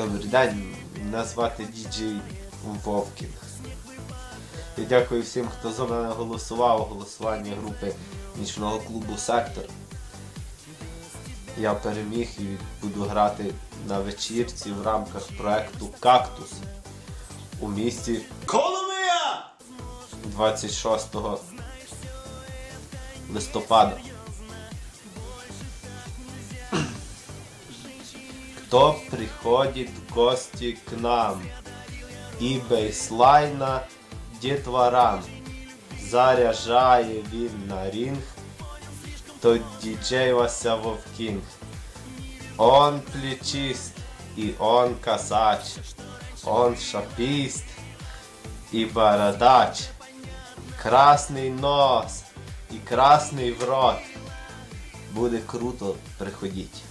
Добрий день, мене звати Діджей Вовкінг. Я дякую всім, хто за мене голосував у голосуванні групи нічного клубу Сектор. Я переміг і буду грати на вечірці в рамках проекту Кактус у місті Коломия! 26 листопада. Кто приходит в гости к нам? І бейслайна дітворам. Заряджає він на рінг, то діджей Вася Вовкінг. Он плечист, і он косач, он шапіст, і бородач, красний нос і красний в рот. Буде круто, приходіть.